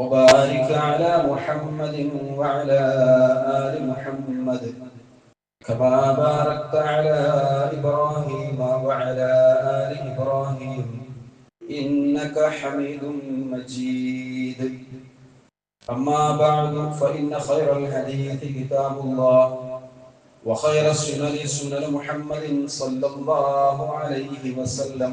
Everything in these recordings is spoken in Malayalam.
وبارك على محمد وعلى آل محمد كما باركت على إبراهيم وعلى آل إبراهيم إنك حميد مجيد. أما بعد فإن خير الحديث كتاب الله وخير السنن سنن محمد صلى الله عليه وسلم.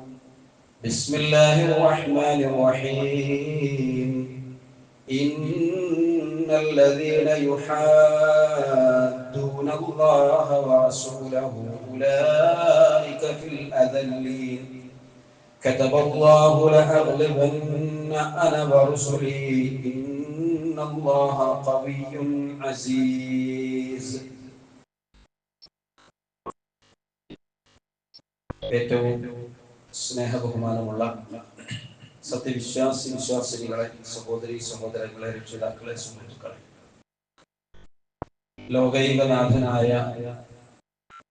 بسم الله الرحمن الرحيم إن الذين يحادون الله ورسوله أولئك في الأذلين كتب الله لأغلبن أنا ورسلي إن الله قوي عزيز ഏറ്റവും സ്നേഹബഹുമാനമുള്ള സത്യവിശ്വാസി വിശ്വാസികളെ സഹോദരി സഹോദരങ്ങളെ രക്ഷിതാക്കളെ സുഹൃത്തുക്കളെ. ലോകൈകനാഥനായ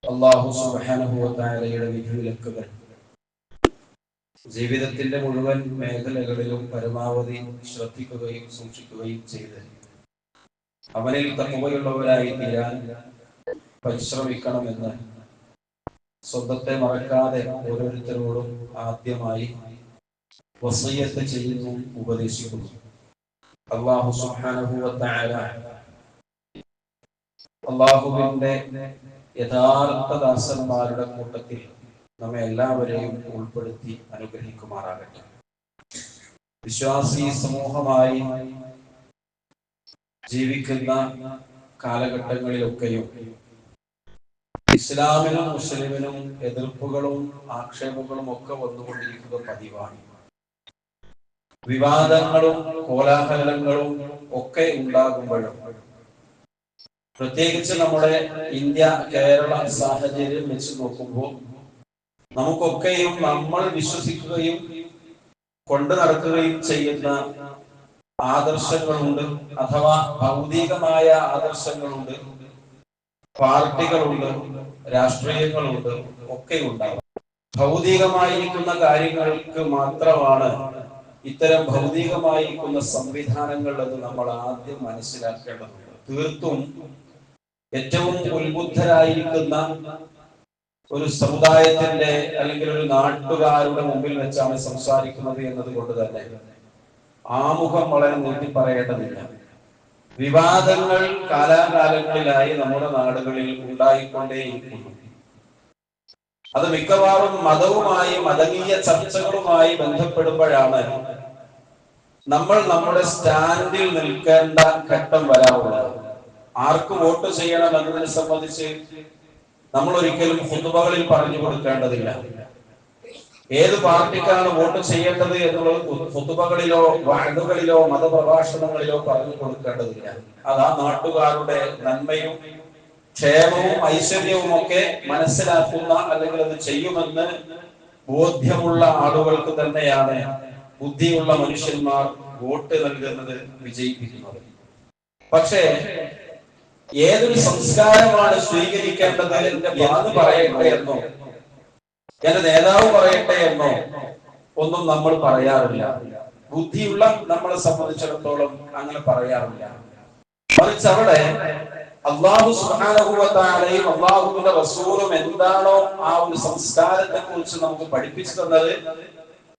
അള്ളാഹു സുബാനുഭവത്തായാലയുടെ വിധിവിലക്കുകൾ. ജീവിതത്തിന്റെ മുഴുവൻ മേഖലകളിലും പരമാവധി ശ്രദ്ധിക്കുകയും സൂക്ഷിക്കുകയും ചെയ്ത് അവനിൽ തക്കവയുള്ളവരായി തീരാൻ പരിശ്രമിക്കണമെന്ന് സ്വന്തത്തെ മറക്കാതെ ഓരോരുത്തരോടും ആദ്യമായി വസയ്യത്ത് ചെയ്യുന്നു ഉപദേശിക്കുന്നു. അള്ളാഹു സുഹാനുഭവത്തായ അള്ളാഹുവിന്റെ യഥാർത്ഥ ദാസന്മാരുടെ കൂട്ടത്തിൽ നമ്മെ എല്ലാവരെയും ഉൾപ്പെടുത്തി അനുഗ്രഹിക്കുമാറാകട്ടെ. വിശ്വാസി സമൂഹമായി ജീവിക്കുന്ന കാലഘട്ടങ്ങളിലൊക്കെയും ഇസ്ലാമിനും മുസ്ലിമിനും എതിർപ്പുകളും ആക്ഷേപങ്ങളും ഒക്കെ വന്നുകൊണ്ടിരിക്കുക പതിവാണ്. വിവാദങ്ങളും കോലാഹലങ്ങളും ഒക്കെ ഉണ്ടാകുമ്പോഴും പ്രത്യേകിച്ച് നമ്മുടെ ഇന്ത്യ കേരള സാഹചര്യം വെച്ച് നോക്കുമ്പോൾ നമുക്കൊക്കെയും നമ്മൾ വിശ്വസിക്കുകയും കൊണ്ടു നടക്കുകയും ചെയ്യുന്ന ആദർശങ്ങളുണ്ട് അഥവാ ഭൗതികമായ ആദർശങ്ങളുണ്ട്. പാർട്ടികളുണ്ട് രാഷ്ട്രീയങ്ങളുണ്ട് ഒക്കെ ഉണ്ടാവും ഭൗതികമായിരിക്കുന്ന കാര്യങ്ങൾക്ക് മാത്രമാണ് ഇത്തരം ഭൗതികമായിരിക്കുന്ന സംവിധാനങ്ങൾ എന്ന് നമ്മൾ ആദ്യം മനസ്സിലാക്കേണ്ടതുണ്ട്. തീർത്തും ഏറ്റവും ഉത്ബുദ്ധരായിരിക്കുന്ന ഒരു സമുദായത്തിന്റെ അല്ലെങ്കിൽ ഒരു നാട്ടുകാരുടെ മുമ്പിൽ വെച്ചാണ് സംസാരിക്കുന്നത് എന്നതുകൊണ്ട് തന്നെ ആമുഖം വളരെ നീട്ടി പറയേണ്ടതില്ല വിവാദങ്ങൾ കാലാകാലങ്ങളിലായി നമ്മുടെ നാടുകളിൽ ഉണ്ടായിക്കൊണ്ടേയിരിക്കുന്നു. അത് മിക്കവാറും മതവുമായി മതകീയ ചർച്ചകളുമായി ബന്ധപ്പെടുമ്പോഴാണ് നമ്മൾ നമ്മുടെ സ്റ്റാൻഡിൽ നിൽക്കേണ്ട ഘട്ടം വരാറുള്ളത്. ആർക്ക് വോട്ട് ചെയ്യണം എന്നതിനെ സംബന്ധിച്ച് നമ്മൾ ഒരിക്കലും ഹുതുബകളിൽ പറഞ്ഞു കൊടുക്കേണ്ടതില്ല. ഏത് പാർട്ടിക്കാണ് വോട്ട് ചെയ്യേണ്ടത് എന്നുള്ളത് പുതുമകളിലോ വാഴുകളിലോ മതപ്രഭാഷണങ്ങളിലോ പറഞ്ഞു കൊടുക്കേണ്ടതില്ല. അത് ആ നാട്ടുകാരുടെ നന്മയും ക്ഷേമവും ഐശ്വര്യവും ഒക്കെ മനസ്സിലാക്കുന്ന അല്ലെങ്കിൽ അത് ചെയ്യുമെന്ന് ബോധ്യമുള്ള ആളുകൾക്ക് തന്നെയാണ് ബുദ്ധിയുള്ള മനുഷ്യന്മാർ വോട്ട് നൽകുന്നത് വിജയിപ്പിക്കുന്നത്. പക്ഷേ ഏതൊരു സംസ്കാരമാണ് സ്വീകരിക്കേണ്ടത് എന്ന് പറയട്ടെ എന്നോ എന്റെ നേതാവ് പറയട്ടെ എന്നോ ഒന്നും നമ്മൾ പറയാറില്ല. ബുദ്ധിയുള്ള നമ്മളെ സംബന്ധിച്ചിടത്തോളം അങ്ങനെ പറയാറില്ല. മറിച്ച് അവിടെ അള്ളാഹു സുഹാനുഭവത്താലെയും അള്ളാഹുവിന്റെ റസൂലും എന്താണോ ആ ഒരു സംസ്കാരത്തെ കുറിച്ച് നമുക്ക് പഠിപ്പിച്ചു തന്നത്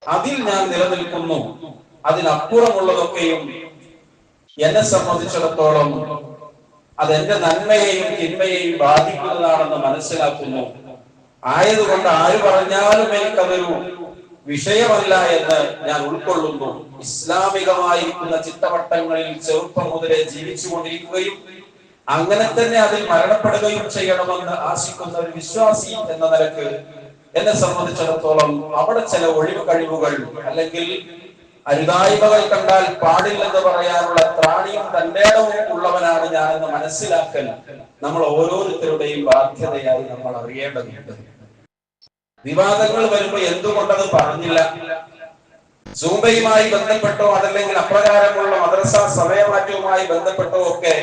അതിൽ ഞാൻ നിലനിൽക്കുന്നു. അതിനപ്പുറമുള്ളതൊക്കെയും എന്നെ സംബന്ധിച്ചിടത്തോളം അതെന്റെ നന്മയെയും തിന്മയെയും ബാധിക്കുന്നതാണെന്ന് മനസ്സിലാക്കുന്നു. ആയതുകൊണ്ട് ആര് പറഞ്ഞാലും എനിക്കതൊരു വിഷയമല്ല എന്ന് ഞാൻ ഉൾക്കൊള്ളുന്നു. ഇസ്ലാമികമായിരിക്കുന്ന ചിത്തവട്ടങ്ങളിൽ ചെറുപ്പം മുതലേ ജീവിച്ചുകൊണ്ടിരിക്കുകയും അങ്ങനെ തന്നെ അതിൽ മരണപ്പെടുകയും ചെയ്യണമെന്ന് ആശിക്കുന്ന ഒരു വിശ്വാസി എന്ന നിലയ്ക്ക് എന്നെ സംബന്ധിച്ചിടത്തോളം അവിടെ ചില ഒഴിവ് കഴിവുകൾ അല്ലെങ്കിൽ അരുതായ്മകൾ കണ്ടാൽ പാടില്ലെന്ന് പറയാനുള്ള ത്രാണിയും തന്റേടവും ഉള്ളവനാണ് ഞാനെന്ന് മനസ്സിലാക്കൽ നമ്മൾ ഓരോരുത്തരുടെയും ബാധ്യതയായി നമ്മൾ അറിയേണ്ടതുണ്ട്. വിവാദങ്ങൾ വരുമ്പോൾ എന്തുകൊണ്ടത് പറഞ്ഞില്ല? സൂബയുമായി ബന്ധപ്പെട്ടോ അതല്ലെങ്കിൽ അപ്രകാരമുള്ള മദ്രസ സമയമാറ്റവുമായി ബന്ധപ്പെട്ടോ ഒക്കെ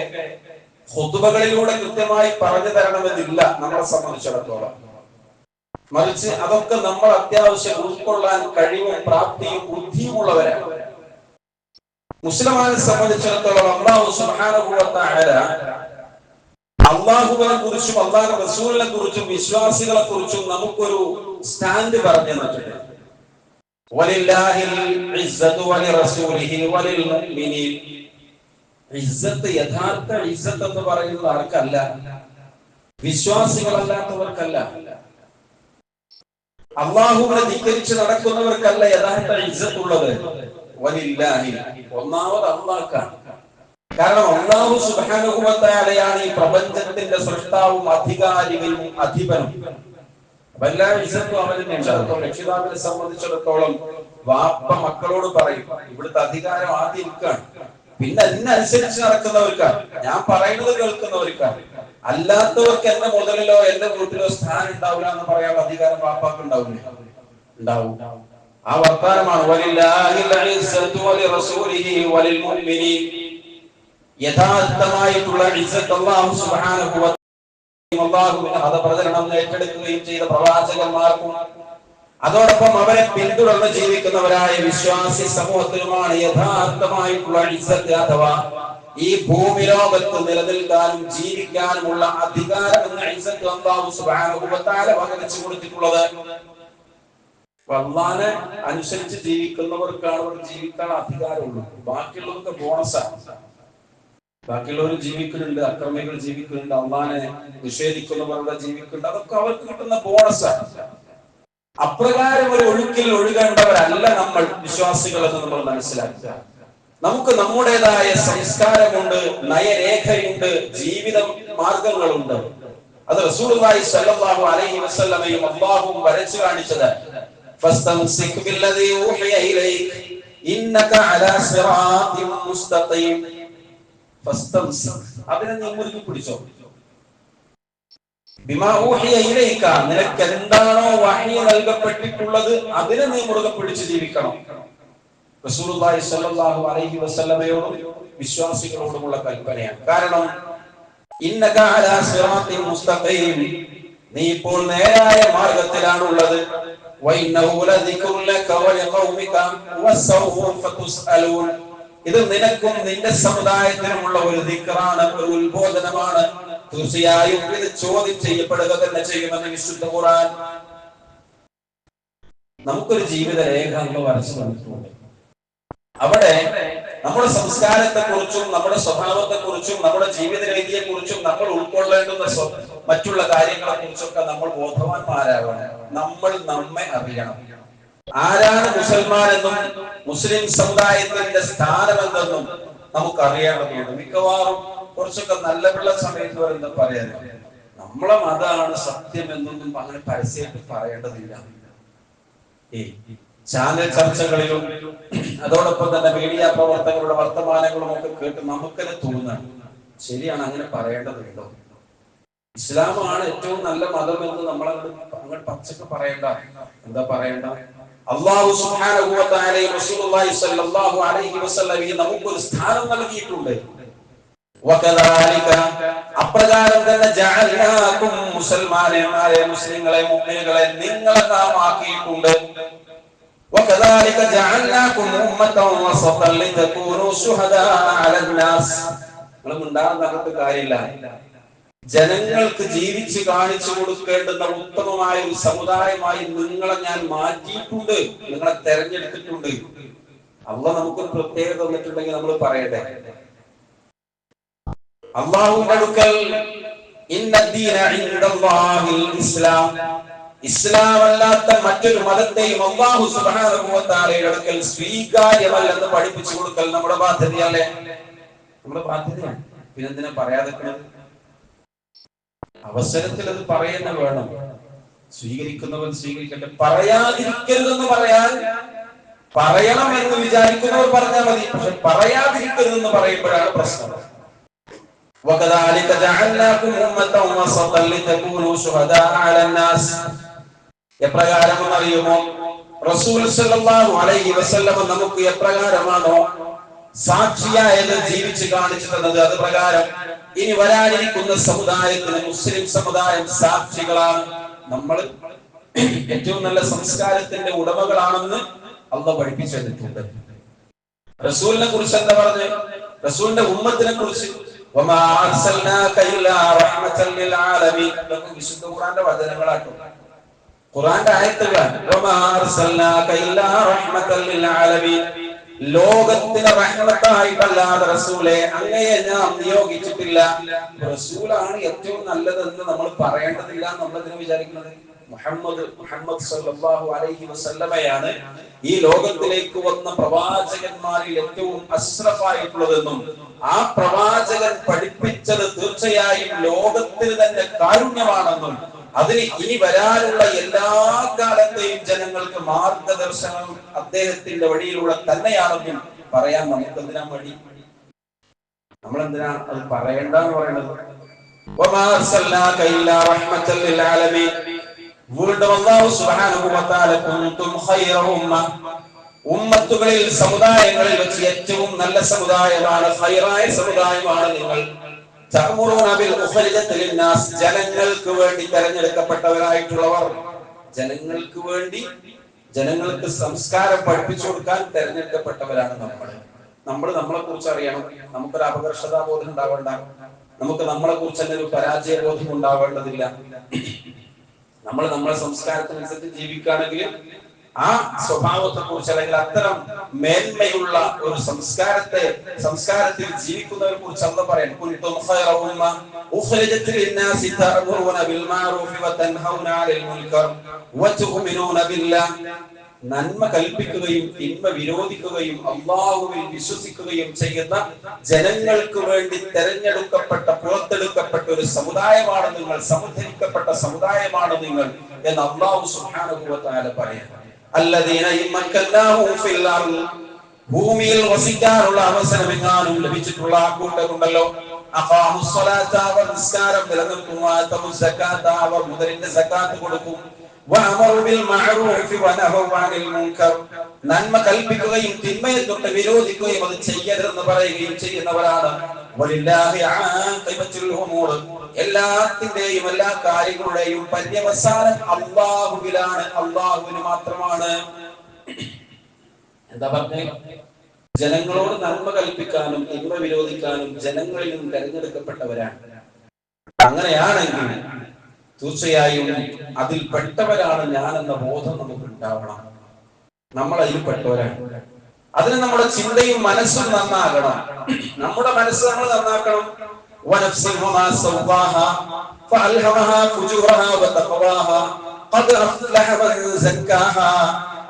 ഹുതുബകളിലൂടെ കൃത്യമായി പറഞ്ഞു തരണമെന്നില്ല നമ്മളെ സംബന്ധിച്ചിടത്തോളം. മറിച്ച് അതൊക്കെ നമ്മൾ അത്യാവശ്യം ഉൾക്കൊള്ളാൻ കഴിവും പ്രാപ്തിയും ബുദ്ധിയുമുള്ളവരാണ്. മുസ്ലിമാനെ സംബന്ധിച്ചിടത്തോളം അള്ളാഹു സുഹാനുഭവത്തായ അള്ളാഹുവിനെ കുറിച്ചും അള്ളാഹു റസൂലിനെ കുറിച്ചും വിശ്വാസികളെ കുറിച്ചും നമുക്കൊരു സ്റ്റാൻഡ് പറഞ്ഞു തന്നിട്ടുണ്ട്. യഥാർത്ഥ ഇസ്സത്ത് എന്ന് പറയുന്നത് ആർക്കല്ല? വിശ്വാസികളല്ലാത്തവർക്കല്ല. അള്ളാഹുവിനെ ധിക്കരിച്ച് നടക്കുന്നവർക്കല്ല യഥാർത്ഥ ഇസ്സത്ത് ഉള്ളത് ഒന്നാമത് അള്ളാഹ്ക്കാണ് കാരണം അള്ളാഹു സുബാനുഭവത്തായാണ് ഈ പ്രപഞ്ചത്തിന്റെ സൃഷ്ടാവും അധികാരികളും അധിപനും. അപ്പൊ എല്ലാ വിശത്തും അവന് ഉണ്ടാകും രക്ഷിതാവിനെ സംബന്ധിച്ചിടത്തോളം വാപ്പ മക്കളോട് പറയും ഇവിടുത്തെ അധികാരം ആദ്യം ഇരിക്കാണ്. പിന്നെ അതിനനുസരിച്ച് നടക്കുന്നവർക്കാണ്. ഞാൻ പറയുന്നത് കേൾക്കുന്നവർക്കാണ്. അല്ലാത്തവർക്ക് എന്റെ മുതലിലോ എന്റെ വീട്ടിലോ സ്ഥാനം ഉണ്ടാവില്ല എന്ന് പറയാനുള്ള അധികാരം വാപ്പാക്ക് ഉണ്ടാവില്ല. ഉണ്ടാവും. ആ വർത്താനമാണ് വലില്ലാഹി വലി റസൂലിഹി വലിൽ വലിൽമുഅ്മിനീൻ യഥാർത്ഥമായിട്ടുള്ള ഇസ്സത്ത് അല്ലാഹു സുബ്ഹാനഹു വ അള്ളാഹുവിന്റെ മതപ്രചരണം ഏറ്റെടുക്കുകയും ചെയ്ത പ്രവാചകന്മാർക്കും അതോടൊപ്പം അവരെ പിന്തുടർന്ന് ജീവിക്കുന്നവരായ വിശ്വാസി സമൂഹത്തിനുമാണ് യഥാർത്ഥമായിട്ടുള്ള ഇസ്സത്ത് അഥവാ ഈ ഭൂമി ലോകത്ത് നിലനിൽക്കാനും ജീവിക്കാനുമുള്ള അധികാരം എന്ന ഇസ്സത്ത് അള്ളാഹു സുബ്ഹാനഹു വ തആല പകർച്ചു കൊടുത്തിട്ടുള്ളത്. അള്ളാനെ അനുസരിച്ച് ജീവിക്കുന്നവർക്കാണ് അവർ ജീവിക്കാൻ അധികാരമുള്ളൂ. ബാക്കിയുള്ളവർക്ക് ബോണസാണ്. ബാക്കിയുള്ളവർ ജീവിക്കുന്നുണ്ട് അക്രമികൾ ജീവിക്കുന്നുണ്ട് അള്ളാനെ നിഷേധിക്കുന്നവരുടെ ജീവിക്കുന്നുണ്ട്. അതൊക്കെ അവർക്ക് കിട്ടുന്ന ബോണസാണ് അപ്രകാരം ഒരു ഒഴുക്കിൽ ഒഴുകേണ്ടവരല്ല നമ്മൾ വിശ്വാസികൾ എന്ന് നമ്മൾ മനസ്സിലാക്കുക. നമുക്ക് നമ്മുടേതായ സംസ്കാരമുണ്ട് നയരേഖയുണ്ട് ജീവിത മാർഗങ്ങളുണ്ട്. അത് റസൂലുള്ളാഹി സ്വല്ലല്ലാഹു അലൈഹി വസല്ലമയും അല്ലാഹുവും വരച്ചു കാണിച്ചത്. ഫസ്തംസിക് ബില്ലദീ ഇന്നക അലാ മുസ്തഖീം. അതിനെ നീ നിനക്ക് എന്താണോ വഹി നൽകപ്പെട്ടിട്ടുള്ളത് അതിനെ നീ മുറുകെ പിടിച്ച് ജീവിക്കണം. റസൂലുള്ളാഹി സ്വല്ലല്ലാഹു അലൈഹി വിശ്വാസികളോടുമുള്ള കൽപ്പനയാണ്. കാരണം ഇന്നക മുസ്തഖീം നീ ഇപ്പോൾ നേരായ മാർഗത്തിലാണ് ഉള്ളത്. വഇന്നഹു ലദിക്റുൻ ലക വലിഖൗമിക വസൗഫ തുസ്അലൂൻ ഇത് നിനക്കും നിന്റെ സമുദായത്തിനുമുള്ള ഒരു ദിക്കറാണ് ഒരു ഉത്ബോധനമാണ്. തീർച്ചയായും ഇത് ചോദ്യം ചെയ്യപ്പെടുക തന്നെ ചെയ്യുമെന്ന് വിശുദ്ധ ഖുർആൻ നമുക്കൊരു ജീവിത രേഖ നമ്മൾ വരച്ചു തന്നിട്ടുണ്ട്. അവിടെ നമ്മുടെ സംസ്കാരത്തെ കുറിച്ചും നമ്മുടെ സ്വഭാവത്തെ കുറിച്ചും നമ്മുടെ ജീവിത രീതിയെ കുറിച്ചും നമ്മൾ ഉൾക്കൊള്ളേണ്ടുന്ന മറ്റുള്ള കാര്യങ്ങളെ കുറിച്ചൊക്കെ നമ്മൾ ബോധവാന്മാരാകണം. നമ്മൾ നമ്മെ അറിയണം. ആരാണ് മുസൽമാൻ എന്നും മുസ്ലിം സമുദായത്തിന്റെ സ്ഥാനമെന്തെന്നും നമുക്ക് അറിയേണ്ടതുണ്ട് മിക്കവാറും കുറച്ചൊക്കെ നല്ല പിള്ള സമയത്ത് വരുന്ന പറയുന്നത് നമ്മളെ മതമാണ് സത്യം എന്നൊന്നും അങ്ങനെ പരസ്യമായിട്ട് പറയേണ്ടതില്ല. ഏ ചാനൽ ചർച്ചകളിലും അതോടൊപ്പം തന്നെ മീഡിയ പ്രവർത്തകരുടെ വർത്തമാനങ്ങളും ഒക്കെ കേട്ട് നമുക്കത് തോന്നുന്നു ശരിയാണ് അങ്ങനെ പറയേണ്ടതുണ്ടോ? ഇസ്ലാമാണ് ഏറ്റവും നല്ല മതം എന്ന് നമ്മൾ അങ്ങനെ പച്ചക്ക് പറയണ്ട. എന്താ പറയണ്ട? അള്ളാഹു സുബ്ഹാനഹു വ തആലയും റസൂലുള്ളാഹി സ്വല്ലല്ലാഹു അലൈഹി വസല്ലം നമുക്കൊരു സ്ഥാനം നൽകിയിട്ടുണ്ട് وكذلك അപ്രകാരം തന്നെ ജഅൽനാകും മുസൽമാനന്മാരെ മുസ്ലിങ്ങളെ മുഅ്മിനുകളെ നിങ്ങളെ നാം ആക്കിയിട്ടുണ്ട് وكذلك جعلناكم أمة وسطا لتكونوا شهداء على الناس നിങ്ങൾ മിണ്ടാകുന്നകത്ത് കാര്യമില്ല ജനങ്ങൾക്ക് ജീവിച്ച് കാണിച്ചു കൊടുക്കേണ്ടുന്ന ഉത്തമമായ ഒരു സമുദായമായി നിങ്ങളെ ഞാൻ മാറ്റിയിട്ടുണ്ട് നിങ്ങളെ തെരഞ്ഞെടുത്തിട്ടുണ്ട്. അവ നമുക്ക് പ്രത്യേകത തന്നിട്ടുണ്ടെങ്കിൽ നമ്മൾ പറയട്ടെ. അള്ളാഹുവിന്റെ ഇസ്ലാം ഇസ്ലാം. അല്ലാത്ത മറ്റൊരു മതത്തെയും അള്ളാഹു തആലയുടെ അടുക്കൽ സ്വീകാര്യമല്ലെന്ന് പഠിപ്പിച്ചു കൊടുക്കൽ നമ്മുടെ ബാധ്യതയല്ലേ? നമ്മുടെ ബാധ്യതയാണ്. പിന്നെന്തിനാ പറയാതെ അവസരത്തിൽ അത് പറയുന്ന വേണം സ്വീകരിക്കുന്നവൻ സ്വീകരിക്കട്ടെ പറയാതിരിക്കരുതെന്ന് പറയാൻ പറയണം എന്ന് വിചാരിക്കുന്നവർ പറഞ്ഞാൽ മതി പക്ഷെ പറയാതിരിക്കരുതെന്ന് പറയുമ്പോഴാണ് പ്രശ്നം وكذلك جعلناكم أمة وسطا لتكونوا شهداء على الناس എപ്രകാരം അറിയുമോ റസൂൽ സല്ലല്ലാഹു അലൈഹി വസല്ലം നമുക്ക് എപ്രകാരമാണോ സാക്ഷിയായത് ജീവിച്ച് കാണിച്ചു തന്നത് അത് പ്രകാരം ഇനി വരാനിരിക്കുന്ന സമുദായത്തിന് മുസ്ലിം സമുദായം സാക്ഷികളാണ് നമ്മൾ. ഏറ്റവും നല്ല സംസ്കാരത്തിന്റെ ഉടമകളാണെന്ന് അള്ള പഠിപ്പിച്ചു തന്നിട്ടുണ്ട് റസൂലിനെ കുറിച്ച് എന്താ പറഞ്ഞ്? റസൂലിന്റെ ഉമ്മത്തിനെ കുറിച്ച് വിശുദ്ധ ഖുർആന്റെ ആയത്തുകളാണ്. ലോകത്തിന് റഹ്മത്തായിട്ടല്ലാതെ റസൂലെ അങ്ങയെ ഞാൻ നിയോഗിച്ചിട്ടില്ല. റസൂലാണ് ഏറ്റവും നല്ലതെന്ന് നമ്മൾ പറയേണ്ടതില്ല നമ്മളതിനെ വിചാരിക്കുന്നത്? മുഹമ്മദ് മുഹമ്മദ് സല്ലല്ലാഹു അലൈഹി വസല്ലമയാണ് ഈ ലോകത്തിലേക്ക് വന്ന പ്രവാചകന്മാരിൽ ഏറ്റവും അസ്രഫായിട്ടുള്ളതെന്നും ആ പ്രവാചകൻ പഠിപ്പിച്ചത് തീർച്ചയായും ലോകത്തിന് തന്നെ കാരുണ്യമാണെന്നും അതിന് ഇനി വരാനുള്ള എല്ലാ കാലത്തെയും ജനങ്ങൾക്ക് മാർഗദർശനം അദ്ദേഹത്തിന്റെ വഴിയിലൂടെ തന്നെയാണെന്നും പറയാൻ നമുക്ക് എന്തിനാ വഴി നമ്മൾ എന്തിനാ അത് പറയണ്ടെന്ന് പറയുന്നത് വീണ്ടും അള്ളാഹു സുബ്ഹാനഹു വ തആല കുൻതും ഖൈറ ഉമ്മ. ഉമ്മത്തുകളിൽ സമുദായങ്ങളിൽ വെച്ച് ഏറ്റവും നല്ല സമുദായമാണ് ഹൈറായ സമുദായമാണ് നിങ്ങൾ. ജനങ്ങൾക്ക് വേണ്ടി തെരഞ്ഞെടുക്കപ്പെട്ടവരായിട്ടുള്ളവർ ജനങ്ങൾക്ക് വേണ്ടി ജനങ്ങൾക്ക് സംസ്കാരം പഠിപ്പിച്ചു കൊടുക്കാൻ തെരഞ്ഞെടുക്കപ്പെട്ടവരാണ് നമ്മൾ. നമ്മൾ നമ്മളെ കുറിച്ച് അറിയണം. നമുക്കൊരു അപകർഷതാ ബോധം ഉണ്ടാവേണ്ട. നമുക്ക് നമ്മളെ കുറിച്ച് തന്നെ ഒരു പരാജയ ബോധം ഉണ്ടാവേണ്ടതില്ല. നമ്മൾ നമ്മളെ സംസ്കാരത്തിനനുസരിച്ച് ജീവിക്കുകയാണെങ്കിൽ ആ സ്വഭാവത്തെ കുറിച്ച് അല്ലെങ്കിൽ അത്തരം മേന്മയുള്ള ഒരു സംസ്കാരത്തെ സംസ്കാരത്തിൽ ജീവിക്കുന്നവരെ കുറിച്ച് അന്ന് ബില്ലാഹ് നന്മ കൽപ്പിക്കുകയും തിന്മ വിരോധിക്കുകയും അള്ളാഹുവിൽ വിശ്വസിക്കുകയും ചെയ്യുന്ന ജനങ്ങൾക്ക് വേണ്ടി തെരഞ്ഞെടുക്കപ്പെട്ട പുറത്തെടുക്കപ്പെട്ട ഒരു സമുദായമാണ് നിങ്ങൾ സമുദ്ധരിക്കപ്പെട്ട സമുദായമാണ് നിങ്ങൾ എന്ന് അള്ളാഹു സുഹാനുഭവത്താല പറയാം. ഭൂമിയിൽ വസിക്കാനുള്ള അവസരം എങ്ങാനും ലഭിച്ചിട്ടുള്ള ആ കൂട്ടരുണ്ടല്ലോ അവർ നിലനിർത്തും നന്മ കൽപ്പിക്കുകയും തിന്മയെ തൊട്ട് വിരോധിക്കുകയും അത് ചെയ്യരുതെന്ന് പറയുകയും ചെയ്യുന്നവരാണ്. എല്ലാത്തിന്റെയും എല്ലാ കാര്യങ്ങളുടെയും പര്യവസാനം അള്ളാഹുവിലാണ്. അള്ളാഹുവിന് മാത്രമാണ്. എന്താ പറഞ്ഞേ? ജനങ്ങളോട് നന്മ കൽപ്പിക്കാനും തിന്മ വിരോധിക്കാനും ജനങ്ങളിൽ നിന്നും തെരഞ്ഞെടുക്കപ്പെട്ടവരാണ്. അങ്ങനെയാണെങ്കിൽ തീർച്ചയായും അതിൽ പെട്ടവരാണ് ഞാൻ എന്ന ബോധം നമുക്ക് ഉണ്ടാവണം നമ്മൾ അതിൽ പെട്ടവരാണ് അതിന് നമ്മുടെ ചിന്തയും മനസ്സും നന്നാകണം. നമ്മുടെ മനസ്സ് നമ്മൾ നന്നാക്കണം.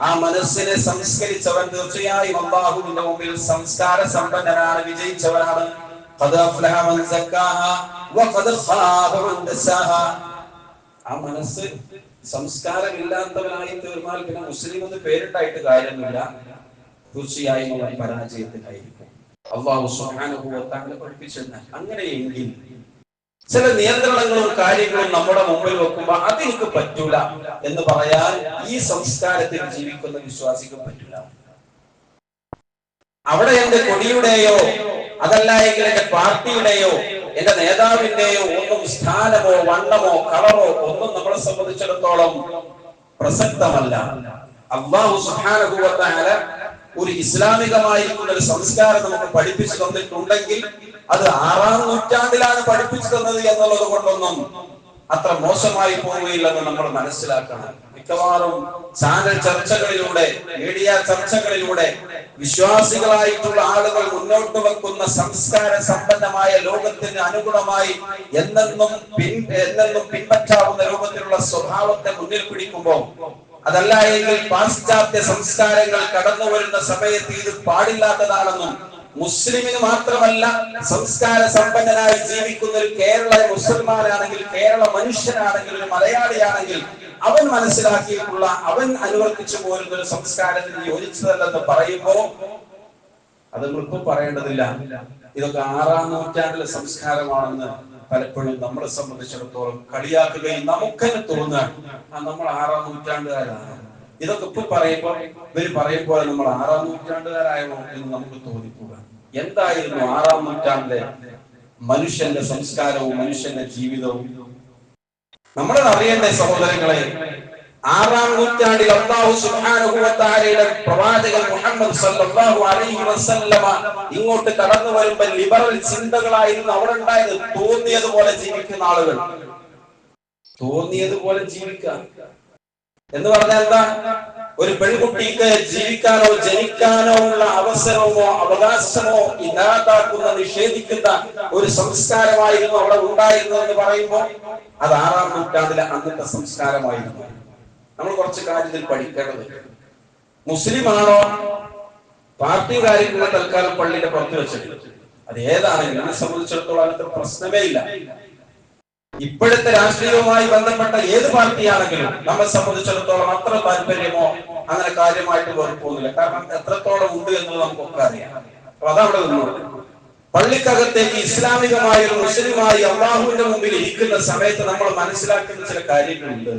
ആ മനസ്സിനെ സംസ്കരിച്ചവൻ തീർച്ചയായും അള്ളാഹുവിന്റെ മുമ്പിൽ സംസ്കാര സമ്പന്നനാണ് വിജയിച്ചവനാണ്. ആ മനസ്സ് സംസ്കാരമില്ലാത്തവനായി തീർന്നാൽ പിന്നെ മുസ്ലിം എന്ന് പേരുണ്ടായിട്ട് കാര്യമില്ല. തീർച്ചയായും അവൻ പരാജയത്തിലായിരിക്കും. അള്ളാഹു സുഹാനുഭവത്താങ്കളെ പഠിപ്പിച്ചെന്നാൽ അങ്ങനെയെങ്കിൽ ചില നിയന്ത്രണങ്ങളും കാര്യങ്ങളും നമ്മുടെ മുമ്പിൽ വെക്കുമ്പോ അതെനിക്ക് പറ്റൂല എന്ന് പറയാൻ ഈ സംസ്കാരത്തിൽ ജീവിക്കുന്ന വിശ്വാസിക്ക് പറ്റൂല. അവിടെ എന്റെ കൊടിയുടെയോ അതല്ല എങ്കിൽ എന്റെ പാർട്ടിയുടെയോ എന്റെ നേതാവിന്റെയോ ഒന്നും സ്ഥാനമോ വണ്ണമോ കളറോ ഒന്നും നമ്മളെ സംബന്ധിച്ചിടത്തോളം പ്രസക്തമല്ല. അള്ളാഹു സുഹാനുഭവത്താല ഒരു ഇസ്ലാമികമായിരിക്കുന്ന ഒരു സംസ്കാരം നമുക്ക് പഠിപ്പിച്ചു തന്നിട്ടുണ്ടെങ്കിൽ അത് ആറാം നൂറ്റാണ്ടിലാണ് പഠിപ്പിച്ചു തന്നത് എന്നുള്ളത് കൊണ്ടൊന്നും അത്ര മോശമായി പോവുകയില്ലെന്ന് നമ്മൾ മനസ്സിലാക്കണം. മിക്കവാറും ചാനൽ ചർച്ചകളിലൂടെ മീഡിയ ചർച്ചകളിലൂടെ വിശ്വാസികളായിട്ടുള്ള ആളുകൾ മുന്നോട്ട് വെക്കുന്ന സംസ്കാര സമ്പന്നമായ ലോകത്തിന് അനുഗുണമായി എന്നെന്നും പിൻ എന്നെന്നും പിൻപറ്റാവുന്ന രൂപത്തിലുള്ള സ്വഭാവത്തെ മുന്നിൽ പിടിക്കുമ്പോൾ അതല്ല എങ്കിൽ പാശ്ചാത്യ സംസ്കാരങ്ങൾ കടന്നു വരുന്ന സമയത്ത് ഇത് പാടില്ലാത്തതാണെന്നും മുസ്ലിമിന് മാത്രമല്ല സംസ്കാര സമ്പന്നനായി ജീവിക്കുന്ന ഒരു കേരള മുസൽമാനാണെങ്കിൽ കേരള മനുഷ്യനാണെങ്കിൽ ഒരു മലയാളിയാണെങ്കിൽ അവൻ മനസ്സിലാക്കിയിട്ടുള്ള അവൻ അനുവർത്തിച്ചു പോരുന്ന ഒരു സംസ്കാരത്തിന് യോജിച്ചതല്ലെന്ന് പറയുമ്പോ അത് നമ്മളിപ്പം പറയേണ്ടതില്ല. ഇതൊക്കെ ആറാം നൂറ്റാണ്ടിലെ സംസ്കാരമാണെന്ന് പലപ്പോഴും നമ്മളെ സംബന്ധിച്ചിടത്തോളം കളിയാക്കുകയും നമുക്കെന്നെ തോന്നുകയാണ് ആ നമ്മൾ ആറാം നൂറ്റാണ്ടുകാരാണ്. ഇതൊക്കെ ഇപ്പൊ പറയുമ്പോൾ ഇവർ പറയുമ്പോൾ നമ്മൾ ആറാം നൂറ്റാണ്ടുകാരായോ എന്ന് നമുക്ക് തോന്നിപ്പോവുക എന്തായിരുന്നു ആറാം നൂറ്റാണ്ടിലെ മനുഷ്യന്റെ സംസ്കാരവും മനുഷ്യന്റെ ജീവിതവും? നമ്മളത് അറിയേണ്ട സഹോദരങ്ങളെ ആറാം നൂറ്റാണ്ടിൽ അള്ളാഹു തആലയുടെ പ്രവാചകൻ മുഹമ്മദ് സല്ലല്ലാഹു അലൈഹി വസല്ലമ ഇങ്ങോട്ട് കടന്നു വരുമ്പോൾ ലിബറൽ ചിന്തകളായിരുന്നു അവിടെ ഉണ്ടായത്. തോന്നിയതുപോലെ ജീവിക്കുന്ന ആളുകൾ. തോന്നിയതുപോലെ ജീവിക്കാം എന്ന് പറഞ്ഞാൽ എന്താ? ഒരു പെൺകുട്ടിക്ക് ജീവിക്കാനോ ജനിക്കാനോ ഉള്ള അവസരമോ അവകാശമോ ഇല്ലാതാക്കുന്ന നിഷേധിക്കുന്ന ഒരു സംസ്കാരമായിരുന്നു അവിടെ ഉണ്ടായിരുന്നു എന്ന് പറയുമ്പോൾ അത് ആറാം നൂറ്റാണ്ടിലെ അന്നത്തെ സംസ്കാരമായിരുന്നു. നമ്മൾ കുറച്ച് കാര്യത്തിൽ പഠിക്കേണ്ടത്. മുസ്ലിമാണോ? പാർട്ടി കാര്യങ്ങളെ തൽക്കാലം പള്ളിയുടെ പുറത്ത് വെച്ചത് അത് ഏതാണെങ്കിലും എന്നെ സംബന്ധിച്ചിടത്തോളം അതിനകത്ത് പ്രശ്നമേ ഇല്ല. ഇപ്പോഴത്തെ രാഷ്ട്രീയവുമായി ബന്ധപ്പെട്ട ഏത് പാർട്ടിയാണെങ്കിലും നമ്മെ സംബന്ധിച്ചിടത്തോളം അത്ര താല്പര്യമോ അങ്ങനെ കാര്യമായിട്ട് വെറുപ്പൊന്നുമില്ല കാരണം എത്രത്തോളം ഉണ്ട് എന്ന് നമുക്കൊക്കെ അറിയാം. അപ്പൊ അതവിടെ നിന്നുള്ളത് പള്ളിക്കകത്തേക്ക് ഇസ്ലാമികമായ മുസ്ലിമായി അള്ളാഹുവിന്റെ മുമ്പിൽ ഇരിക്കുന്ന സമയത്ത് നമ്മൾ മനസ്സിലാക്കുന്ന ചില കാര്യങ്ങളുണ്ട്.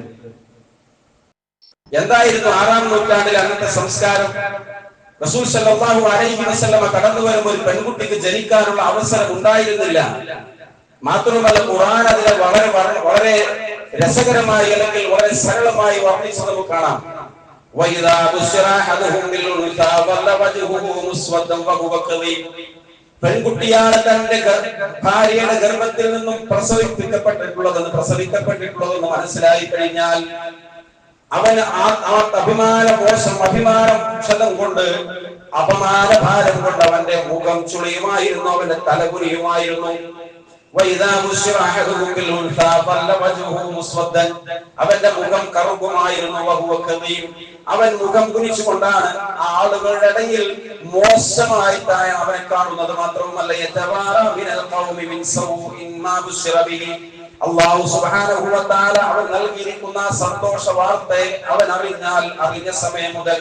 എന്തായിരുന്നു ആറാം നൂറ്റാണ്ടിൽ അന്നത്തെ സംസ്കാരം റസൂൽ സല്ലല്ലാഹു അലൈഹി വസല്ലമ കടന്നു വരുമ്പോൾ ഒരു പെൺകുട്ടിക്ക് ജനിക്കാനുള്ള അവസരം ഉണ്ടായിരുന്നില്ല മാത്രമല്ല ഖുർആൻ അതിനെ വളരെ വളരെ- വളരെ രസകരമായി അല്ലെങ്കിൽ വളരെ സരളമായി വർണ്ണിച്ച് നമുക്ക് കാണാം وَإِذَا بُشِّرَ أَحَدُهُم بِالْأُنثَىٰ ظَلَّ وَجْهُهُ مُسْوَدًّا وَهُوَ كَظِيمٌ പെൺകുട്ടിയാണ് തന്റെ ഗ- ഭാര്യയുടെ ഗർഭത്തിൽ നിന്നും പ്രസവിപ്പിക്കപ്പെട്ടിട്ടുള്ളതെന്ന് പ്രസവിക്കപ്പെട്ടിട്ടുള്ളതെന്ന് മനസ്സിലായി കഴിഞ്ഞാൽ അവന് ആ അഭിമാന കോശം അഭിമാനം ക്ഷതം കൊണ്ട് അപമാന ഭാരം കൊണ്ട് അവന്റെ മുഖം ചുളിയുമായിരുന്നു അവന്റെ മുസ്വദ്ദൻ. അവന്റെ മുഖം കറുപ്പുമായിരുന്നു. അവൻ മുഖം കുനിച്ചുകൊണ്ടാണ് ആളുകളുടെ ഇടയിൽ മോശമായിട്ടാണ് അവനെ കാണുന്നത് മാത്രവുമല്ല അള്ളാഹു തആല അവൻ നൽകിയിരിക്കുന്ന സന്തോഷ വാർത്ത അവൻ അറിഞ്ഞാൽ അറിഞ്ഞ സമയം മുതൽ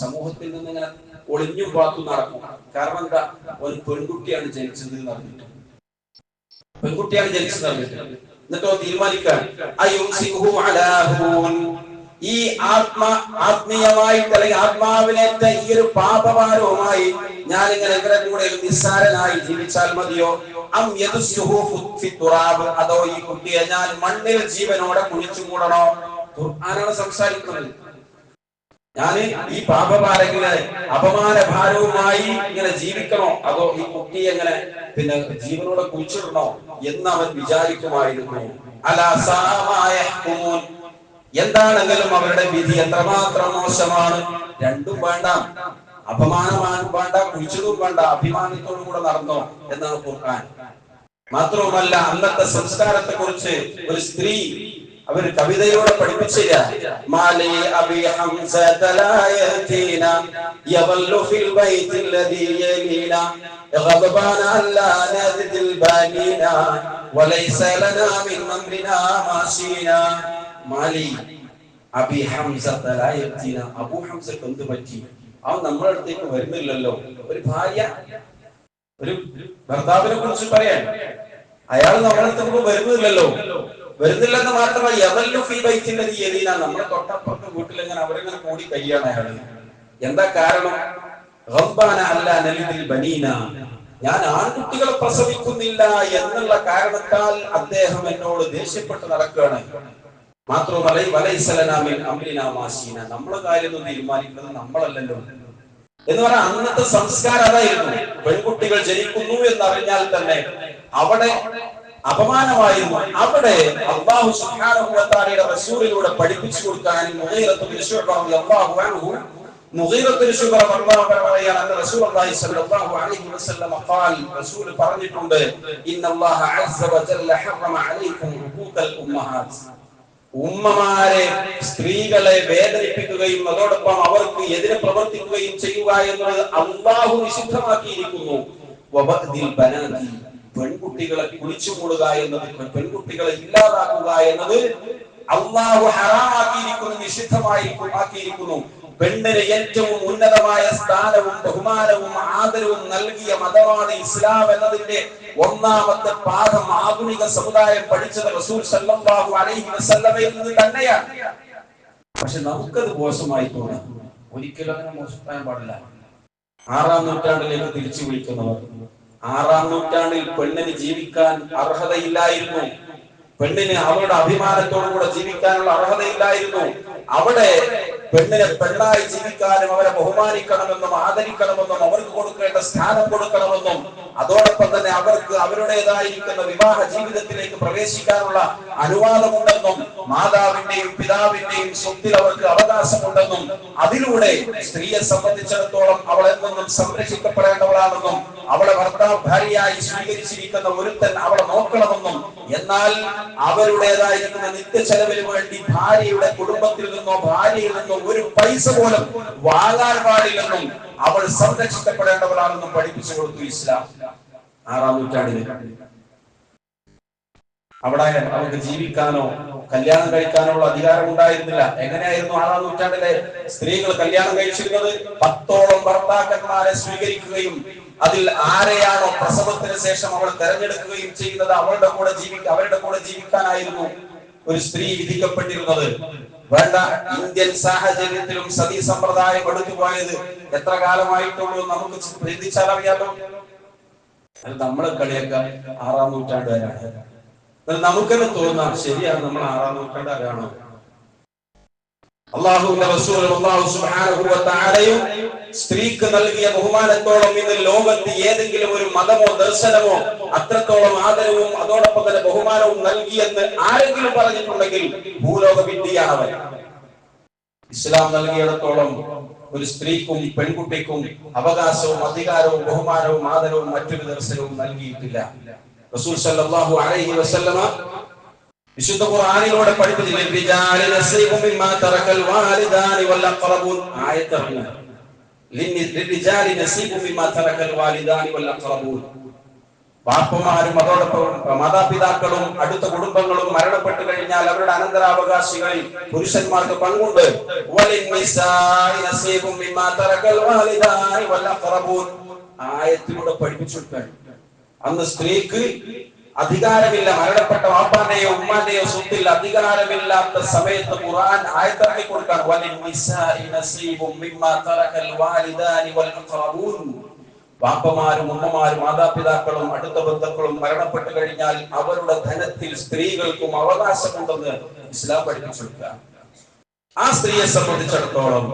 സമൂഹത്തിൽ നിന്ന് ഇങ്ങനെ ഒളിഞ്ഞു പാത്തു നടക്കും. കാരണം എന്താ? ഒരു പെൺകുട്ടിയാണ് ജനിച്ചത് എന്ന് അറിഞ്ഞിട്ട്. പെൺകുട്ടിയാണ് ജനിച്ചത് അറിഞ്ഞിട്ട്. എന്നിട്ടോ തീരുമാനിക്കാൻ. ഈ ആത്മ ആത്മീയമായിട്ട് അല്ലെങ്കിൽ ആത്മാവിനേറ്റ ഈ ഒരു പാപഭാരവുമായി ഞാൻ ഇങ്ങനെ ഇവരെ കൂടെ ഒരു നിസ്സാരനായി ജീവിച്ചാൽ മതിയോ? അം തുറാബ്. അതോ ഈ കുട്ടിയെ ഞാൻ മണ്ണിൽ ജീവനോടെ കുഴിച്ചു കൂടണോ ഖുർആനാണ് സംസാരിക്കുന്നത്. ഞാൻ ഈ പാപഭാരങ്ങളെ അപമാന ഭാരവുമായി ഇങ്ങനെ ജീവിക്കണോ? അതോ ഈ കുട്ടിയെ എങ്ങനെ പിന്നെ ജീവനോടെ കുഴിച്ചിടണോ? എന്ന് അവൻ വിചാരിക്കുമായിരുന്നു അലാസാമായ എന്താണെങ്കിലും അവരുടെ വിധി എത്രമാത്രം മോശമാണ് രണ്ടും വേണ്ട അപമാനമാണ് വേണ്ട കുഴിച്ചതും വേണ്ട അഭിമാനത്തോടും കൂടെ നടന്നോ എന്നാണ് ഖുർആൻ മാത്രവുമല്ല അന്നത്തെ സംസ്കാരത്തെ കുറിച്ച് ഒരു സ്ത്രീ അവർ കവിതയോടെ പഠിപ്പിച്ചില്ല മാലി അബി ഹംസത ലാ യതീന യവല്ലു ഫിൽ ബൈത്തിൽ ലദീ യലീന غضبان ألا نذد البانين وليس لنا من أمرنا ما شينا മാലി അബി ഹംസ ലാ അബു ഹംസ ഹംസക്ക് എന്ത് പറ്റി? അവൻ നമ്മുടെ അടുത്തേക്ക് വരുന്നില്ലല്ലോ. ഒരു ഭാര്യ ഒരു ഭർത്താവിനെ കുറിച്ച് പറയാൻ. അയാൾ നമ്മുടെ അടുത്തേക്ക് വരുന്നില്ലല്ലോ. വരുന്നില്ലെന്ന് മാത്രമല്ല എവല്ലു ഫീ ബൈത്തിന്റെ തീയതിന നമ്മുടെ തൊട്ടപ്പുറത്തെ വീട്ടിൽ ഇങ്ങനെ അവരിങ്ങനെ കൂടി കഴിയാണ് അയാൾ. എന്താ കാരണം? ബനീന. ഞാൻ ആൺകുട്ടികളെ പ്രസവിക്കുന്നില്ല എന്നുള്ള കാരണത്താൽ അദ്ദേഹം എന്നോട് ദേഷ്യപ്പെട്ട് നടക്കുകയാണ്. മാത്രമല്ല വലൈസലനാമിൽ അമ്രിനാമാശീന നമ്മളെ കാര്യമൊന്നും തീരുമാനിക്കുന്നത് നമ്മളല്ലല്ലോ. എന്ന് പറഞ്ഞാൽ അന്നത്തെ സംസ്കാരം അതായിരുന്നു. പെൺകുട്ടികൾ ജനിക്കുന്നു എന്നറിഞ്ഞാൽ തന്നെ അവിടെ അപമാനമായിരുന്നു. അവിടെ അള്ളാഹു സുബ്ഹാനഹുവതാലയുടെ റസൂലിലൂടെ പഠിപ്പിച്ചു കൊടുക്കാൻ പറഞ്ഞിട്ടുണ്ട് ഉമ്മമാരെ സ്ത്രീകളെ വേദനിപ്പിക്കുകയും അതോടൊപ്പം അവർക്ക് എതിരെ പ്രവർത്തിക്കുകയും ചെയ്യുക എന്നുള്ളത് അള്ളാഹു നിഷിദ്ധമാക്കിയിരിക്കുന്നു പെൺകുട്ടികളെ കുളിച്ചു കുളിച്ചുകൂടുക എന്നത് പെൺകുട്ടികളെ ഇല്ലാതാക്കുക എന്നത് അള്ളാഹു ഹറാമാക്കിയിരിക്കുന്നു നിഷിദ്ധമായി ആക്കിയിരിക്കുന്നു. പെണ്ണിന് ഏറ്റവും ഉന്നതമായ സ്ഥാനവും ബഹുമാനവും ആദരവും നൽകിയ മതമാണ് ഇസ്ലാം എന്നതിന്റെ ഒന്നാമത്തെ പാഠം ആധുനിക സമുദായം പഠിച്ചത് റസൂൽ സല്ലല്ലാഹു അലൈഹി തന്നെയാണ്. പക്ഷെ നമുക്കത് മോശമായി തോന്നാം. ഒരിക്കലും അങ്ങനെ മോശപ്പെടാൻ പാടില്ല. ആറാം നൂറ്റാണ്ടിലേക്ക് തിരിച്ചു വിളിക്കുന്നവർ ആറാം നൂറ്റാണ്ടിൽ പെണ്ണിന് ജീവിക്കാൻ അർഹതയില്ലായിരുന്നു. പെണ്ണിന് അവരുടെ അഭിമാനത്തോടുകൂടെ ജീവിക്കാനുള്ള അർഹതയില്ലായിരുന്നു. അവിടെ പെണ്ണിനെ പെണ്ണായി ജീവിക്കാനും അവരെ ബഹുമാനിക്കണമെന്നും ആദരിക്കണമെന്നും അവർക്ക് കൊടുക്കേണ്ട സ്ഥാനം കൊടുക്കണമെന്നും അതോടൊപ്പം തന്നെ അവർക്ക് അവരുടേതായിരിക്കുന്ന വിവാഹ ജീവിതത്തിലേക്ക് പ്രവേശിക്കാനുള്ള അനുവാദമുണ്ടെന്നും മാതാവിന്റെയും പിതാവിന്റെയും സ്വത്തിൽ അവർക്ക് അവകാശമുണ്ടെന്നും അതിലൂടെ സ്ത്രീയെ സംബന്ധിച്ചിടത്തോളം അവൾ എന്നും സംരക്ഷിക്കപ്പെടേണ്ടവളാണെന്നും അവളെ ഭർത്താവ് ഭാര്യയായി സ്വീകരിച്ചിരിക്കുന്ന ഒരുത്തൻ അവളെ നോക്കണമെന്നും എന്നാൽ അവരുടേതായിരിക്കുന്ന നിത്യ ചെലവിന് വേണ്ടി ഭാര്യയുടെ കുടുംബത്തിൽ നിന്നോ ഭാര്യയിൽ നിന്നോ ഒരു പൈസ പോലും വാങ്ങാൻ പാടില്ലെന്നും അവൾ സംരക്ഷിക്കപ്പെടേണ്ടവളാണെന്നും പഠിപ്പിച്ചു കൊടുത്തു ഇസ്ലാം. ആറാം നൂറ്റാണ്ടിൽ അവിടെ അവർക്ക് ജീവിക്കാനോ കല്യാണം കഴിക്കാനോ ഉള്ള അധികാരം ഉണ്ടായിരുന്നില്ല. എങ്ങനെയായിരുന്നു ആറാം നൂറ്റാണ്ടിലെ സ്ത്രീകൾ കല്യാണം കഴിച്ചിരുന്നത്? പത്തോളം ഭർത്താക്കന്മാരെ സ്വീകരിക്കുകയും അതിൽ ആരെയാണോ പ്രസവത്തിന് ശേഷം അവൾ തെരഞ്ഞെടുക്കുകയും ചെയ്യുന്നത് അവളുടെ കൂടെ ജീവിക്ക അവരുടെ കൂടെ ജീവിക്കാനായിരുന്നു ഒരു സ്ത്രീ വിധിക്കപ്പെട്ടിരുന്നത്. വേണ്ട ഇന്ത്യൻ സാഹചര്യത്തിലും സതി സമ്പ്രദായം എടുത്തു പോയത് എത്ര കാലമായിട്ടുള്ളൂ നമുക്ക് ചിന്തിച്ചാൽ അറിയാലോ? അത് നമ്മളെ കളിയൊക്കെ ആറാം നൂറ്റാണ്ടുകാരാണ്. നമുക്കെന്നെ തോന്നാം ശരിയാണ് നമ്മൾ ആറാം നൂറ്റാണ്ടുകാരാണോ? അള്ളാഹുവിന്റെ റസൂലും അള്ളാഹു തആലയും സ്ത്രീക്ക് നൽകിയ ബഹുമാനത്തോളം ഇന്ന് ലോകത്ത് ഏതെങ്കിലും ഒരു മതമോ ദർശനമോ അത്രത്തോളം ആദരവും അതോടൊപ്പം തന്നെ ബഹുമാനവും നൽകിയെന്ന് ആരെങ്കിലും പറഞ്ഞിട്ടുണ്ടെങ്കിൽ ഭൂലോക വിദ്യയാണ് ഇസ്ലാം നൽകിയിടത്തോളം ഒരു സ്ത്രീക്കും പെൺകുട്ടിക്കും അവകാശവും അധികാരവും ബഹുമാനവും ആദരവും മറ്റൊരു ദർശനവും നൽകിയിട്ടില്ല. റസൂൽ സല്ലല്ലാഹു അലൈഹി വസല്ലമ വിശുദ്ധ ഖുർആനിലൂടെ പഠിപ്പിച്ചു ലിർരിജാലി നസീബും മിമ്മാ തറക്കൽ വൽ അഖറബൂൻ. മിമ്മാ തറക്കൽ വൽ അഖറബൂൻ. അതോടൊപ്പം മാതാപിതാക്കളും അടുത്ത കുടുംബങ്ങളും മരണപ്പെട്ടു കഴിഞ്ഞാൽ അവരുടെ അനന്തരാവകാശികളിൽ പുരുഷന്മാർക്ക് പങ്കുണ്ട്. ആയത്തിലൂടെ പഠിപ്പിച്ചു അന്ന് സ്ത്രീക്ക് അധികാരമില്ല മരണപ്പെട്ട വാപ്പാന്റെയോ ഉമ്മാന്റെയോ സ്വത്തിൽ അധികാരമില്ലാത്ത സമയത്ത് ഖുർആൻ ആയത്തിറക്കി കൊടുക്കാൻ വാപ്പമാരും ഉമ്മമാരും മാതാപിതാക്കളും അടുത്ത ബന്ധുക്കളും മരണപ്പെട്ടു കഴിഞ്ഞാൽ അവരുടെ ധനത്തിൽ സ്ത്രീകൾക്കും അവകാശമുണ്ടെന്ന് ഇസ്ലാം പഠിപ്പിച്ചെടുക്കുക ആ സ്ത്രീയെ സംബന്ധിച്ചിടത്തോളം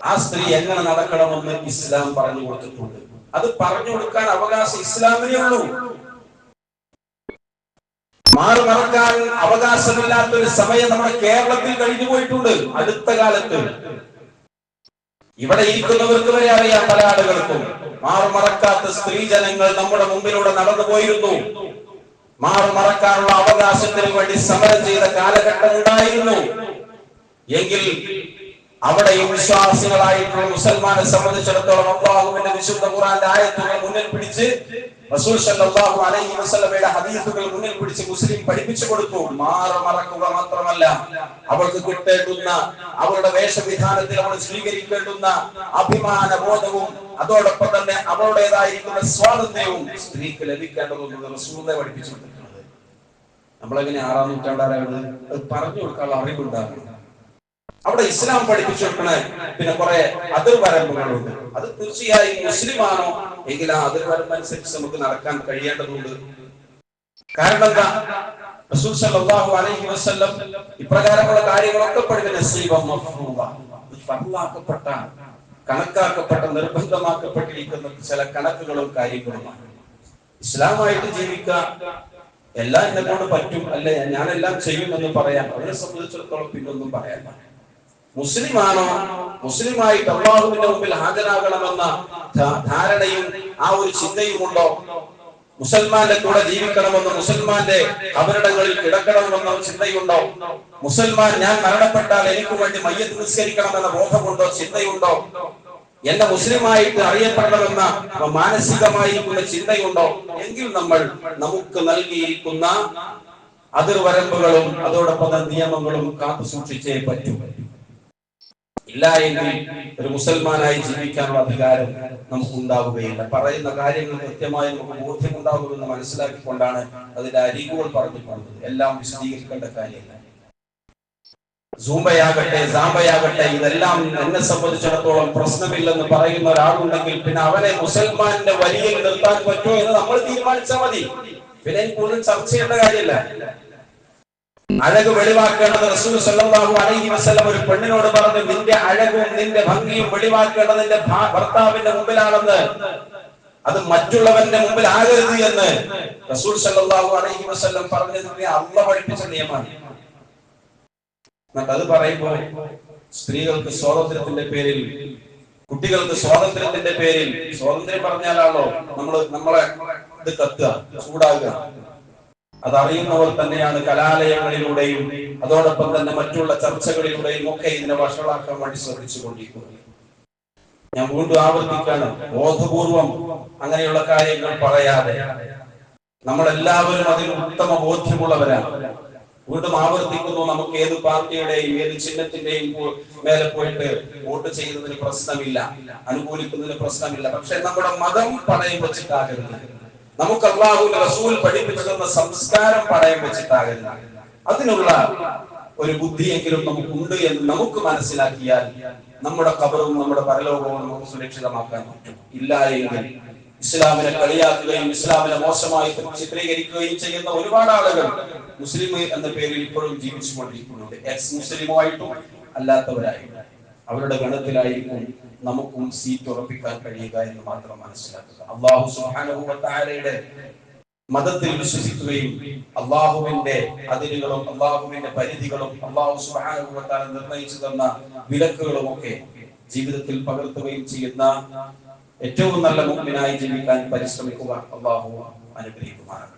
ആ സ്ത്രീ എങ്ങനെ നടക്കണമെന്ന് ഇസ്ലാം പറഞ്ഞു കൊടുത്തിട്ടുണ്ട്. അത് പറഞ്ഞു കൊടുക്കാൻ അവകാശം ഇസ്ലാമിനേ ഉള്ളൂ. മാറി മറക്കാൻ അവകാശമില്ലാത്ത ഒരു സമയം നമ്മുടെ കേരളത്തിൽ കഴിഞ്ഞു പോയിട്ടുണ്ട്. അടുത്ത കാലത്ത്. ഇവിടെ ഇരിക്കുന്നവർക്ക് വരെ അറിയാം പല ആളുകൾക്കും. സ്ത്രീ ജനങ്ങൾ നമ്മുടെ മുമ്പിലൂടെ നടന്നു പോയിരുന്നു. മാറി മറക്കാനുള്ള അവകാശത്തിന് വേണ്ടി സമരം ചെയ്ത കാലഘട്ടം ഉണ്ടായിരുന്നു. എങ്കിൽ അവിടെയും വിശ്വാസികളായിട്ടുള്ള മുസൽമാനെ സംബന്ധിച്ചിടത്തോളം അള്ളാഹുവിന്റെ വിശുദ്ധ ഖുറാന്റെ ആയത്തുകൾ മുന്നിൽ പിടിച്ച് റസൂൽ സല്ലല്ലാഹു അലൈഹി വസല്ലമയുടെ ഹദീസുകൾ മുന്നിൽ പിടിച്ച് മുസ്ലിം പഠിപ്പിച്ചു കൊടുത്തു. മാറ മറക്കുക മാത്രമല്ല അവൾക്ക് കിട്ടേണ്ടുന്ന അവളുടെ വേഷവിധാനത്തിൽ അവൾ സ്വീകരിക്കേണ്ടുന്ന അഭിമാന ബോധവും അതോടൊപ്പം തന്നെ അവളുടേതായിരിക്കുന്ന സ്വാതന്ത്ര്യവും സ്ത്രീക്ക് ലഭിക്കേണ്ടതെന്ന് റസൂലിനെ പഠിപ്പിച്ചു കൊടുത്തിട്ടുള്ളത് നമ്മളെങ്ങനെ ആറാം നൂറ്റാണ്ടാരാണ് അത് പറഞ്ഞു കൊടുക്കാനുള്ള അറിവുണ്ടാകും അവിടെ ഇസ്ലാം പഠിപ്പിച്ചു കൊടുക്കണ പിന്നെ കുറെ അതിർവരമ്പുകളുണ്ട് അത് തീർച്ചയായും മുസ്ലിമാണോ? എങ്കിൽ ആ അതിർവരമ്പ് അനുസരിച്ച് നമുക്ക് നടക്കാൻ കഴിയേണ്ടതുണ്ട്. കാരണം എന്താ? റസൂൽ സല്ലല്ലാഹു അലൈഹി വസല്ലം ഇപ്രകാരമുള്ള കാര്യങ്ങളൊക്കെ ഫർളാക്കപ്പെട്ട കണക്കാക്കപ്പെട്ട നിർബന്ധമാക്കപ്പെട്ടിരിക്കുന്ന ചില കണക്കുകളും കാര്യങ്ങളുമാണ്. ഇസ്ലാമായിട്ട് ജീവിക്കാൻ എല്ലാം എന്നെ കൊണ്ട് പറ്റും. അല്ലെ? ഞാനെല്ലാം ചെയ്യും എന്ന് പറയാൻ. അവരെ സംബന്ധിച്ചിടത്തോളം പിന്നൊന്നും പറയാൻ മുസ്ലിമാണോ? മുസ്ലിമായിട്ട് അള്ളാഹുവിന്റെ മുമ്പിൽ ഹാജരാകണമെന്ന ധാരണയും ആ ഒരു ചിന്തയും ഉണ്ടോ മുസൽമാന്റെ കൂടെ ജീവിക്കണമെന്ന് മുസൽമാന്റെ അവരിടങ്ങളിൽ കിടക്കണമെന്ന ചിന്തയുണ്ടോ? മുസൽമാൻ ഞാൻ മരണപ്പെട്ടാൽ എനിക്ക് വേണ്ടി മയ്യത്ത് നിസ്കരിക്കണമെന്ന ബോധമുണ്ടോ? ചിന്തയുണ്ടോ? എന്നെ മുസ്ലിമായിട്ട് അറിയപ്പെടണമെന്ന മാനസികമായിരിക്കുന്ന ചിന്തയുണ്ടോ? എങ്കിൽ നമ്മൾ നമുക്ക് നൽകിയിരിക്കുന്ന അതിർവരമ്പുകളും അതോടൊപ്പം നിയമങ്ങളും കാത്തു സൂക്ഷിച്ചേ പറ്റൂ. ഇല്ല എങ്കിൽ ഒരു മുസൽമാനായി ജീവിക്കാനുള്ള അധികാരം നമുക്ക് ഉണ്ടാവുകയില്ല പറയുന്ന കാര്യങ്ങൾ കൃത്യമായി നമുക്ക് ബോധ്യമുണ്ടാകുമെന്ന് മനസ്സിലാക്കിക്കൊണ്ടാണ് അതിന്റെ അരികുകൾ പറഞ്ഞിട്ടുള്ളത്. എല്ലാം വിശദീകരിക്കേണ്ട കാര്യമില്ല. സൂമ്പയാകട്ടെ സാമ്പയാകട്ടെ ഇതെല്ലാം എന്നെ സംബന്ധിച്ചിടത്തോളം പ്രശ്നമില്ലെന്ന് പറയുന്ന ഒരാളുണ്ടെങ്കിൽ പിന്നെ അവനെ മുസൽമാന്റെ വരിയിൽ നിർത്താൻ പറ്റുമോ എന്ന് നമ്മൾ തീരുമാനിച്ചാൽ മതി. പിന്നെ കൂടുതൽ ചർച്ച ചെയ്യേണ്ട കാര്യമില്ല. അഴക് വെളിവാക്കേണ്ടത് റസൂൽ സല്ലല്ലാഹു അലൈഹി വസല്ലം ഒരു പെണ്ണിനോട് പറഞ്ഞു നിന്റെ അഴകും നിന്റെ ഭംഗിയും വെളിവാക്കേണ്ടത് നിന്റെ ഭർത്താവിന്റെ മുമ്പിലാണെന്ന്. അത് മറ്റുള്ളവന്റെ മുമ്പിൽ ആകരുത് എന്ന് റസൂൽ സല്ലല്ലാഹു അലൈഹി വസല്ലം പറഞ്ഞത് അള്ള പഠിപ്പിച്ച നിയമമാണ്. എന്നിട്ട് അത് പറയുമ്പോൾ സ്ത്രീകൾക്ക് സ്വാതന്ത്ര്യത്തിന്റെ പേരിൽ കുട്ടികൾക്ക് സ്വാതന്ത്ര്യത്തിന്റെ പേരിൽ സ്വാതന്ത്ര്യം പറഞ്ഞാലാണല്ലോ നമ്മൾ നമ്മളെ ഇത് കത്തുക ചൂടാകുക. അതറിയുന്നവർ തന്നെയാണ് കലാലയങ്ങളിലൂടെയും അതോടൊപ്പം തന്നെ മറ്റുള്ള ചർച്ചകളിലൂടെയും ഒക്കെ ഇതിനെ വഷളാക്കാൻ വേണ്ടി ശ്രമിച്ചു കൊണ്ടിരിക്കുന്നത് ഞാൻ വീണ്ടും ആവർത്തിക്കാണ് ബോധപൂർവം അങ്ങനെയുള്ള കാര്യങ്ങൾ പറയാതെ. നമ്മളെല്ലാവരും അതിൽ ഉത്തമ ബോധ്യമുള്ളവരാണ്. വീണ്ടും ആവർത്തിക്കുന്നു നമുക്ക് ഏത് പാർട്ടിയുടെയും ഏത് ചിഹ്നത്തിന്റെയും മേലെ പോയിട്ട് വോട്ട് ചെയ്യുന്നതിന് പ്രശ്നമില്ല അനുകൂലിക്കുന്നതിന് പ്രശ്നമില്ല. പക്ഷെ നമ്മുടെ മതം പണയം വെച്ചിട്ടാകരുത്. നമുക്ക് അള്ളാഹുവിന്റെ റസൂൽ പഠിപ്പിച്ചു തന്ന സംസ്കാരം പറയാൻ വെച്ചിട്ടാകില്ല അതിനുള്ള ഒരു ബുദ്ധിയെങ്കിലും നമുക്കുണ്ട് എന്ന് നമുക്ക് മനസ്സിലാക്കിയാൽ നമ്മുടെ കബറും നമ്മുടെ പരലോകവും നമുക്ക് സുരക്ഷിതമാക്കാൻ പറ്റും. ഇല്ല എങ്കിൽ ഇസ്ലാമിനെ കളിയാക്കുകയും ഇസ്ലാമിനെ മോശമായി ചിത്രീകരിക്കുകയും ചെയ്യുന്ന ഒരുപാട് ആളുകൾ മുസ്ലിം എന്ന പേരിൽ ഇപ്പോഴും ജീവിച്ചു കൊണ്ടിരിക്കുന്നുണ്ട് എക്സ് മുസ്ലിമായിട്ടും അല്ലാത്തവരായിട്ടും അവരുടെ ഗണത്തിലായിരിക്കും നമുക്കും സീറ്റ് ഉറപ്പിക്കാൻ കഴിയുക എന്ന് മാത്രം മനസ്സിലാക്കുക. അള്ളാഹു സുഹാനുഭവത്താരയുടെ മതത്തിൽ വിശ്വസിക്കുകയും അള്ളാഹുവിന്റെ അതിരുകളും അള്ളാഹുവിന്റെ പരിധികളും അള്ളാഹു തആല നിർണയിച്ചു തന്ന വിലക്കുകളും ഒക്കെ ജീവിതത്തിൽ പകർത്തുകയും ചെയ്യുന്ന ഏറ്റവും നല്ല മുമ്പിനായി ജീവിക്കാൻ പരിശ്രമിക്കുക അള്ളാഹു അനുഗ്രഹിക്കുമാറാകട്ടെ.